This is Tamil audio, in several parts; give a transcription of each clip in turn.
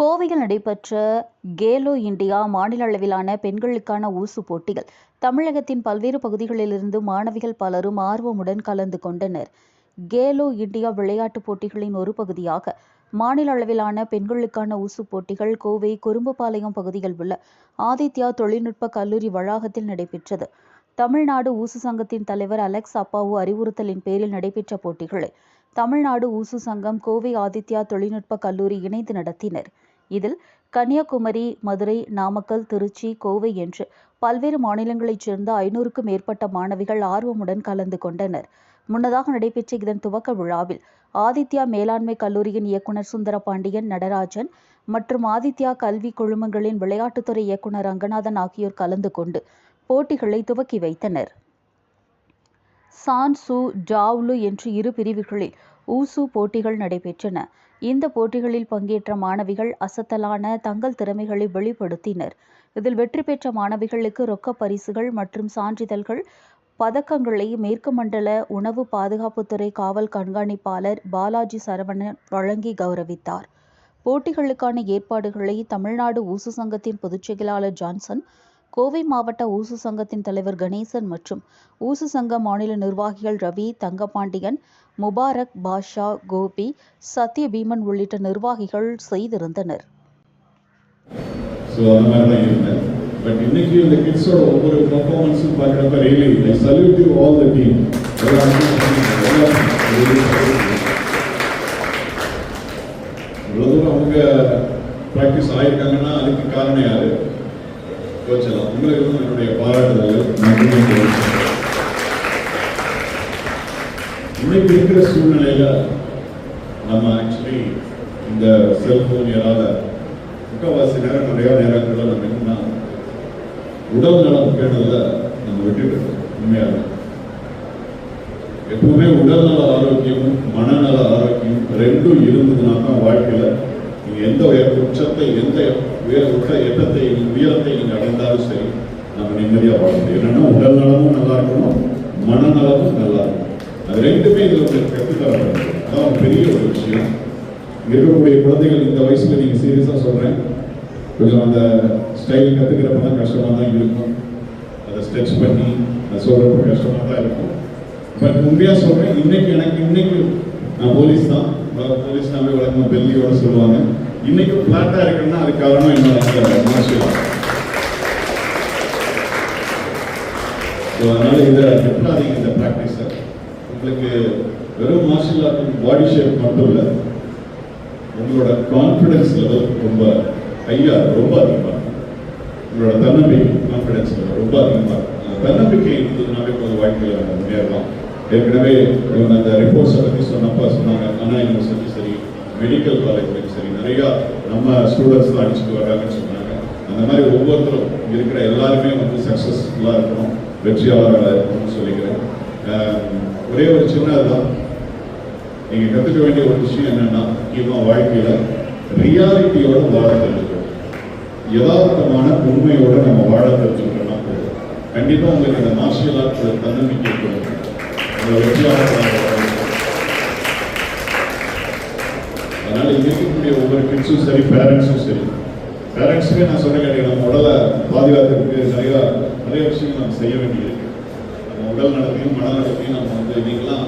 கோவையில் நடைபெற்ற கேலோ இந்தியா மாநில அளவிலான பெண்களுக்கான ஊசு போட்டியில் தமிழகத்தின் பல்வேறு பகுதிகளிலிருந்து மாணவிகள் பலரும் ஆர்வமுடன் கலந்து கொண்டனர். கேலோ இந்தியா விளையாட்டுப் போட்டிகளின் ஒரு பகுதியாக மாநில அளவிலான பெண்களுக்கான ஊசு போட்டிகள் கோவை குறும்புபாளையம் பகுதியில் உள்ள ஆதித்யா தொழில்நுட்ப கல்லூரி வளாகத்தில் நடைபெற்றது. தமிழ்நாடு ஊசு சங்கத்தின் தலைவர் அலெக்ஸ் அப்பாவு அறிவுறுத்தலின் பேரில் நடைபெற்ற போட்டிகளை தமிழ்நாடு ஊசு சங்கம் கோவை ஆதித்யா தொழில்நுட்ப கல்லூரி இணைந்து நடத்தினர். இதில் கன்னியாகுமரி மதுரை நாமக்கல் திருச்சி கோவை என்று பல்வேறு மாநிலங்களைச் சேர்ந்த ஐநூறுக்கும் மேற்பட்ட மாணவிகள் ஆர்வமுடன் கலந்து கொண்டனர். முன்னதாக நடைபெற்ற இதன் துவக்க விழாவில் ஆதித்யா மேலாண்மை கல்லூரியின் இயக்குனர் சுந்தரபாண்டியன் நடராஜன் மற்றும் ஆதித்யா கல்வி குழுமங்களின் விளையாட்டுத்துறை இயக்குனர் ரங்கநாதன் ஆகியோர் கலந்து கொண்டு போட்டிகளை துவக்கி வைத்தனர். சான் சு ஜாவ்லு என்று இரு பிரிவுகளில் ஊசு போட்டிகள் நடைபெற்றன. இந்த போட்டிகளில் பங்கேற்ற மாணவிகள் அசத்தலான தங்கள் திறமைகளை வெளிப்படுத்தினர். இதில் வெற்றி பெற்ற மாணவிகளுக்கு ரொக்க பரிசுகள் மற்றும் சான்றிதழ்கள் பதக்கங்களை மேற்கு மண்டல உணவு பாதுகாப்புத்துறை காவல் கண்காணிப்பாளர் பாலாஜி சரவணன் வழங்கி கௌரவித்தார். போட்டிகளுக்கான ஏற்பாடுகளை தமிழ்நாடு ஊசு சங்கத்தின் பொதுச் செயலாளர் ஜான்சன் கோவை மாவட்ட ஊசு சங்கத்தின் தலைவர் கணேசன் மற்றும் ஊசு சங்க மாநில நிர்வாகிகள் ரவி தங்கபாண்டியன் முபாரக் பாஷா கோபி சத்யபீமன் உள்ளிட்ட நிர்வாகிகள் செய்திருந்தனர். பட் இன்னைக்கு இந்த கிட்ஸோட ஒவ்வொரு பர்ஃபார்மன்ஸும் பார்க்குறப்ப really I salute you all the team இவ்வளோ தூரம் அவங்க ப்ராக்டிஸ் ஆயிருக்காங்கன்னா அதுக்கு காரணம் யாரு? கோச்சலாம் உங்களுக்கு என்னுடைய பாராட்டுதல்கள். நன்றியை இன்னைக்கு இருக்கிற சூழ்நிலையில நம்ம ஆக்சுவலி இந்த செல்போன் இல்லாத முக்கால்வாசி நேரம் நிறைய நேரங்களில் நம்ம என்னன்னா உடல் நலம் பேணுதல நம்ம விட்டுட்டு உண்மையாக எப்பவுமே உடல் நல ஆரோக்கியமும் மனநல ஆரோக்கியம் ரெண்டும் இருந்ததுன்னா தான் வாழ்க்கையில் நீங்கள் எந்த உயர் உச்சத்தை எந்த உயர் உச்ச எட்டத்தை உயரத்தை நீங்க அடைந்தாலும் சரி நம்ம நிம்மதியா வாழ முடியும். என்னன்னா உடல் நலமும் நல்லா இருக்கணும் மனநலமும் நல்லா இருக்கணும். அது ரெண்டுமே இதுல உங்களுக்கு கற்றுத்தரப்படுது அதான் பெரிய ஒரு விஷயம். இருக்கக்கூடிய குழந்தைகள் இந்த வயசுல நீங்க சீரியஸா சொல்றேன். கொஞ்சம் அந்த ஸ்டைல் கத்துக்கிறப்ப தான் கஷ்டமா தான் இருக்கும். அதை ஸ்ட்ரெச் பண்ணி அதை சொல்றப்ப கஷ்டமா தான் இருக்கும். பட் உண்மையா சொல்றேன் இன்னைக்கு எனக்கு இன்னைக்கு நான் போலீஸ் தான். போலீஸ்னாவே வழக்கமா பெல்லியோட சொல்லுவாங்க. இன்னைக்கு பிளாட்டா இருக்குன்னா அது காரணம் என்னோட மார்ஷியல் ஸோ அதனால இதை விட்டுறாதீங்க இந்த ப்ராக்டிஸை உங்களுக்கு வெறும் மார்ஷியல் ஆர்ட் பாடி ஷேப் மட்டும் இல்லை உங்களோட கான்ஃபிடென்ஸ் லெவல் ரொம்ப ஐயா ரொம்ப அதிகமாக உங்களோட தன்னம்பிக்கை கான்ஃபிடன்ஸ் லெவல் ரொம்ப அதிகமாக தன்னம்பிக்கை இருந்ததுனாவே கொஞ்சம் வாழ்க்கையில் முன்னேறலாம். ஏற்கனவே இவங்க அந்த ரிப்போர்ட்ஸை பற்றி சொன்னப்பா சொன்னாங்க. ஆனால் இவங்க யூனிவர்சிட்டி சரி. மெடிக்கல் காலேஜ்லையும் சரி நிறையா நம்ம ஸ்டூடெண்ட்ஸ் தான் அடிச்சுட்டு வராங்கன்னு சொன்னாங்க. அந்த மாதிரி ஒவ்வொருத்தரும் இருக்கிற எல்லாருமே வந்து சக்ஸஸ்ஃபுல்லாக இருக்கணும் வெற்றியாளர்களாக இருக்கணும்னு சொல்லிக்கிறேன். ஒரே ஒரு அதுதான் நீங்கள் கற்றுக்க வேண்டிய ஒரு விஷயம் என்னென்னா முக்கியமாக வாழ்க்கையில் ரியாலிட்டியோட வாழ தெரிஞ்சுக்கணும். யதார்த்தமான உண்மையோட நம்ம வாழ தெரிஞ்சுக்கிட்டோம்னா போதும். கண்டிப்பாக உங்களுக்கு இந்த மார்ஷியல் ஆர்ட்ஸ் தன்னம்பிக்கை கொடுக்கும். உங்களை வெற்றியாளர்களாக அதனால இங்கே இருக்கக்கூடிய ஒவ்வொரு கிட்ஸும் சரி பேரண்ட்ஸும் சரி. பேரண்ட்ஸுமே நான் சொன்ன கேட்டீங்க நம்ம உடலை பாதுகாத்துக்கு நிறைய நிறைய விஷயங்கள் நம்ம செய்ய வேண்டியிருக்கு நம்ம உடல் நலத்தையும் மன நடத்தையும் நம்ம வந்து நீங்களாம்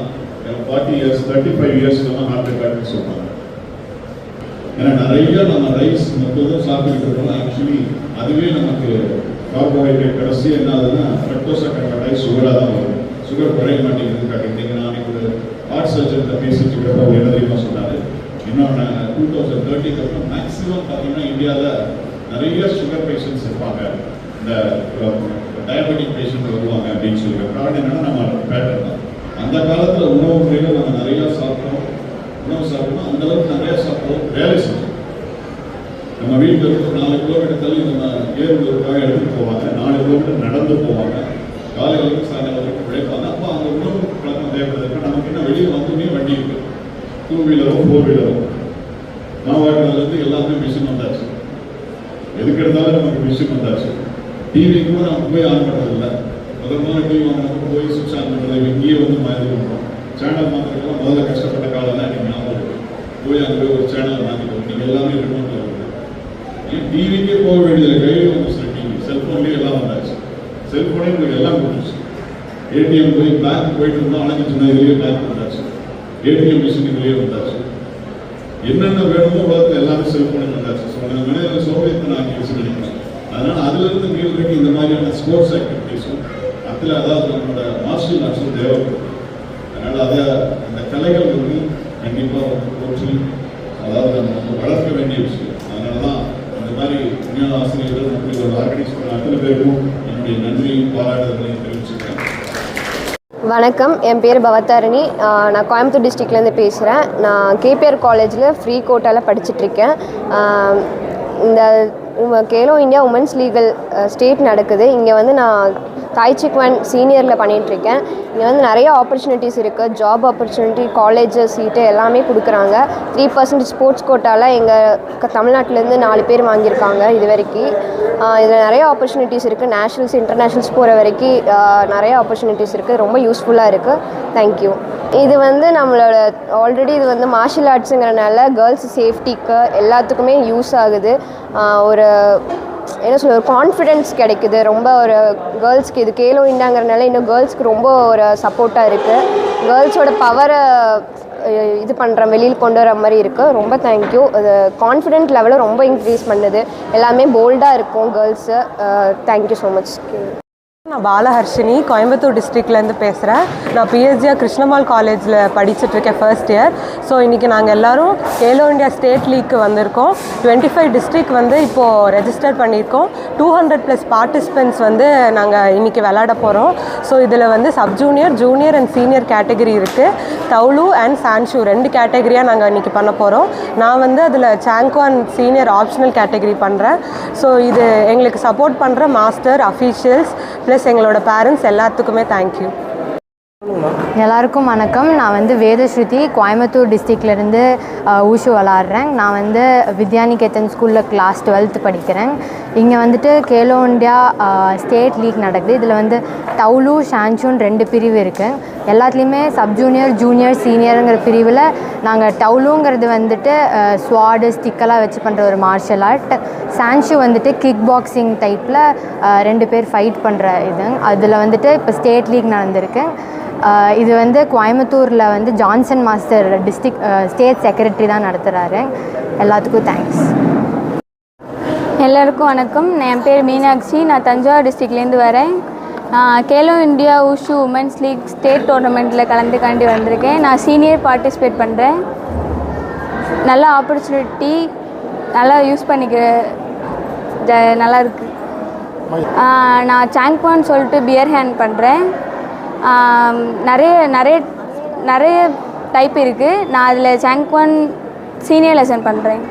ஃபார்ட்டி இயர்ஸ் தேர்ட்டி ஃபைவ் இயர்ஸ்க்கெல்லாம் ஹார்ட் அட்டாக்னு சொல்லுவாங்க ஏன்னா நிறைய நம்ம ரைஸ் மட்டும் சாப்பிட்டுட்டு இருக்கோம் ஆக்சுவலி அதுவே நமக்கு கார்போஹைட்ரேட் கடைசி என்ன ஆகுதுன்னா ஃப்ரக்டோஸா கட்டாய் சுகராக தான் வரும். சுகர் குறைய மாட்டேங்குது காட்டிட்டீங்க நான் அன்னைக்கு ஹார்ட் சர்ஜன்கிட்ட பேசிட்டு இருக்கிறப்ப அவர் என்ன தெரியுமா சொன்னாரு? இன்னொன்று டூ தௌசண்ட் தேர்ட்டிக்கு அப்புறம் மேக்ஸிமம் பார்த்தீங்கன்னா இந்தியாவில் நிறைய சுகர் பேஷண்ட்ஸ் இருப்பாங்க. இந்த டயபெட்டிக் பேஷண்ட் வருவாங்க அப்படின்னு சொல்லி காரணம் என்னன்னா நம்ம பேட்டர் தான். அந்த காலத்தில் உணவு முறையில் நம்ம நிறையா சாப்பிட்டோம். உணவு சாப்பிட்டோம். அந்த அளவுக்கு நிறையா சாப்பிட்டோம். வேலை செஞ்சோம். நம்ம வீட்டில் இருந்து ஒரு நாலு கிலோமீட்டர் தள்ளி நம்ம ஏறுவதற்காக எடுத்துகிட்டு போவாங்க. நாலு கிலோமீட்டர் நடந்து போவாங்க. காலை வரைக்கும் சாயங்காலம் வரைக்கும் உழைப்பாங்க. அப்போ அந்த உணவு வீலரோ நவகாட்டிலேருந்து எல்லாத்துக்கும் மிஷின் வந்தாச்சு. எதுக்கு எடுத்தாலும் நமக்கு மிஷின் வந்தாச்சு. டிவி கூட நம்ம போய் ஆன் பண்றதில்ல முதல் முதல்ல டிவி வாங்கினப்போ போய் சுவிட்ச் ஆன் பண்ணுறது இங்கேயே வந்து மாற்றி பண்றோம் சேனல் மாற்றுறதுலாம் முதல்ல கஷ்டப்பட்ட காலம் தான் நீங்கள் ஞாபகம் போய் அங்கே போய் ஒரு சேனல் மாற்றிட்டு நீங்கள் எல்லாமே ரிமோட்டில் இருக்குது ஏன் டிவிக்கே போக வேண்டியது கையில் வந்துச்சு டிவி செல்ஃபோன்லேயே எல்லாம் வந்தாச்சு. செல்ஃபோனே உங்களுக்கு எல்லாம் கொடுத்துச்சு. ஏடிஎம் போய் பேங்க் போயிட்டு இருந்தோம். அணைஞ்சிச்சுன்னா இதுலேயே பேங்க் வந்தாச்சு. ஏடிஎம் மிஷின் இதுலேயே வந்தாச்சு. என்னென்ன வேணுமோ உலகத்தில் எல்லாமே செல்ஃபோனில் வந்தாச்சு ஸோ அந்த மனிதர்கள் சோவியத்தை நான் யூஸ் பண்ணிக்கிறேன் அதனால் அதுலேருந்து மீள்றதுக்கு இந்த மாதிரியான ஸ்போர்ட்ஸ் ஆக்டிவிட்டீஸும் அதில் அதாவது நம்மளோட மார்ஷியல் ஆர்ட்ஸும் தேவைப்படும். அதனால் அதை அந்த கலைகள் வந்து கண்டிப்பாக போற்றி அதாவது நம்ம வளர்க்க வேண்டிய விஷயம். அதனால தான் இந்த மாதிரி விஞ்ஞான ஆசிரியர்கள் அப்படி ஒரு ஆர்கனைஸ் பண்ண அத்தனை பேருக்கும் என்னுடைய நன்றியும் பாராட்டுதலையும் தெரிவிச்சுக்கிறேன். வணக்கம். என் பேர் பவதாரணி. நான் கோயம்புத்தூர் டிஸ்ட்ரிக்ட்லேருந்து பேசுகிறேன் நான் கேபிஆர் காலேஜில் ஃப்ரீ கோட்டாவில் படிச்சிட்ருக்கேன் இந்த Khelo India women's league state நடக்குது. இங்கே வந்து நான் தாய்ச்சிக்வன் சீனியரில் பண்ணிகிட்ருக்கேன் இங்கே வந்து நிறைய ஆப்பர்ச்சுனிட்டிஸ் இருக்குது ஜாப் ஆப்பர்ச்சுனிட்டி காலேஜ் சீட்டு எல்லாமே கொடுக்குறாங்க. த்ரீ பர்சன்ட் ஸ்போர்ட்ஸ் கோட்டாவில் எங்கள் தமிழ்நாட்டிலேருந்து நாலு பேர் வாங்கியிருக்காங்க இது வரைக்கும். இதில் நிறைய ஆப்பர்ச்சுனிட்டிஸ் இருக்குது நேஷ்னல்ஸ் இன்டர்நேஷ்னல்ஸ் போகிற வரைக்கும் நிறைய ஆப்பர்ச்சுனிட்டிஸ் இருக்குது ரொம்ப யூஸ்ஃபுல்லாக இருக்குது தேங்க்யூ இது வந்து நம்மளோட ஆல்ரெடி இது வந்து மார்ஷியல் ஆர்ட்ஸுங்கிறனால கேர்ள்ஸ் சேஃப்டிக்கு எல்லாத்துக்குமே யூஸ் ஆகுது. ஒரு என்ன சொல்ல ஒரு கான்ஃபிடென்ஸ் கிடைக்குது. ரொம்ப ஒரு கேர்ள்ஸ்க்கு இது கேலோ இண்டாங்கிறனால இன்னும் கேர்ள்ஸ்க்கு ரொம்ப ஒரு சப்போர்ட்டாக இருக்குது கேர்ள்ஸோட பவரை இது பண்ணுற வெளியில் கொண்டு வர மாதிரி இருக்குது ரொம்ப தேங்க்யூ அது கான்ஃபிடென்ட் லெவலை ரொம்ப இன்க்ரீஸ் பண்ணுது. எல்லாமே போல்டாக இருக்கும் கேர்ள்ஸு தேங்க்யூ ஸோ மச் நான் பாலஹர்ஷினி கோயம்புத்தூர் டிஸ்ட்ரிக்ட்லேருந்து பேசுகிறேன் நான் பிஎஸ்ஜிஆர் கிருஷ்ணமால் காலேஜில் படிச்சுட்ருக்கேன் ஃபர்ஸ்ட் இயர் ஸோ இன்றைக்கி நாங்கள் எல்லோரும் கேலோ இந்தியா ஸ்டேட் லீக்கு வந்திருக்கோம். டுவெண்ட்டி ஃபைவ் டிஸ்ட்ரிக்ட் வந்து இப்போது ரெஜிஸ்டர் பண்ணியிருக்கோம். டூ ஹண்ட்ரட் ப்ளஸ் பார்ட்டிசிபெண்ட்ஸ் வந்து நாங்கள் இன்றைக்கி விளாட போகிறோம் ஸோ இதில் வந்து sub junior junior and senior category இருக்குது தௌலு அண்ட் சான்ஷு ரெண்டு கேட்டகரியாக நாங்கள் இன்றைக்கி பண்ண போகிறோம் நான் வந்து அதில் சாங்கோ அண்ட் சீனியர் ஆப்ஷனல் கேட்டகரி பண்ணுறேன் ஸோ இது எங்களுக்கு சப்போர்ட் பண்ணுற மாஸ்டர் அஃபீஷியல்ஸ் ப்ளஸ் எங்களோட பேரண்ட்ஸ் எல்லாத்துக்குமே தேங்க்யூ எல்லாருக்கும் வணக்கம். நான் வந்து வேதஸ்ருதி கோயம்புத்தூர் டிஸ்ட்ரிக்ட்லேருந்து ஊஷு விளாட்றேன். நான் வந்து வித்யானிகேத்தன் ஸ்கூலில் கிளாஸ் டுவெல்த் படிக்கிறேன். இங்கே வந்துட்டு கேலோ இண்டியா ஸ்டேட் லீக் நடக்குது. இதில் வந்து டவுலு ஷான்சூன் ரெண்டு பிரிவு இருக்குது எல்லாத்துலேயுமே சப் ஜூனியர் ஜூனியர் சீனியருங்கிற பிரிவில் நாங்கள் டவுலுங்கிறது வந்துட்டு ஸ்வாடு ஸ்டிக்கெல்லாம் வச்சு பண்ணுற ஒரு மார்ஷல் ஆர்ட் சான்ஷு வந்துட்டு கிக் பாக்ஸிங் டைப்பில் ரெண்டு பேர் ஃபைட் பண்ணுற இது. அதில் வந்துட்டு இப்போ ஸ்டேட் லீக் நடந்திருக்கு. இது வந்து கோயம்புத்தூரில் வந்து Johnson master district state secretary தான் நடத்துகிறாரு எல்லாத்துக்கும் தேங்க்ஸ் எல்லாருக்கும் வணக்கம். என் பேர் மீனாட்சி. நான் தஞ்சாவூர் டிஸ்ட்ரிக்ட்லேருந்து வரேன். நான் Khelo India wushu women's league state டோர்னமெண்ட்டில் கலந்துக்காண்டி வந்திருக்கேன். நான் சீனியர் பார்ட்டிசிபேட் பண்ணுறேன் நல்ல ஆப்பர்ச்சுனிட்டி நல்லா யூஸ் பண்ணிக்க ஜ- நல்லா இருக்கு. ஆஹ் நான் சாங்பான்னு சொல்லிட்டு பியர் ஹேண்ட் பண்ணுறேன் நிறைய நிறைய நிறைய டைப் இருக்குது நான் அதில் சாங்பான் சீனியர் லெசன் பண்ணுறேன்